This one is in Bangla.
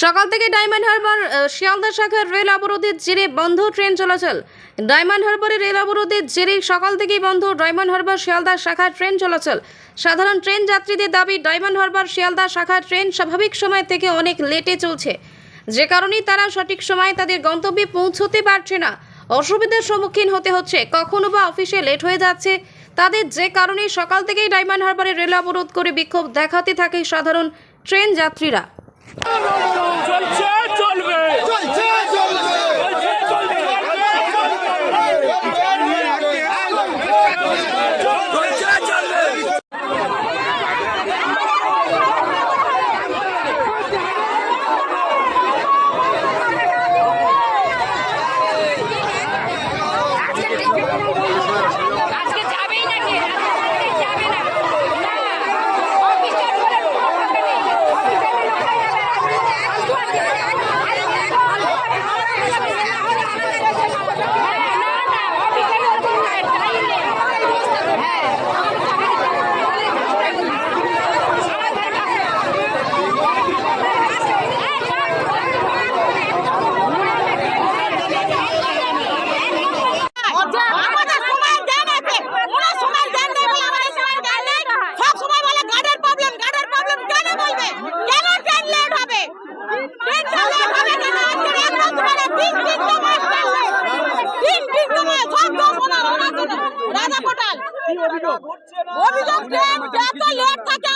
সকাল থেকে ডায়মন্ড হারবার শিয়ালদা শাখার রেল অবরোধের জেরে বন্ধ ট্রেন চলাচল। ডায়মন্ড হারবারে রেল অবরোধের জেরে সকাল থেকেই বন্ধ ডায়মন্ড হারবার, শিয়ালদা শাখার ট্রেন চলাচল। সাধারণ ট্রেন যাত্রীদের দাবি, ডায়মন্ড হারবার, শিয়ালদা শাখার ট্রেন স্বাভাবিক সময় থেকে অনেক লেটে চলছে। যে কারণেই তারা সঠিক সময়ে তাদের গন্তব্যে পৌঁছতে পারছে না। অসুবিধার সম্মুখীন হতে হচ্ছে, কখনো বা অফিসে লেট হয়ে যাচ্ছে। তাদের যে কারণে সকাল থেকেই ডায়মন্ড হারবারে রেল অবরোধ করে বিক্ষোভ দেখাতে থাকে সাধারণ ট্রেন যাত্রীরা। চলছে কোটাল? অভিযোগ? ট্রেন যত থাকে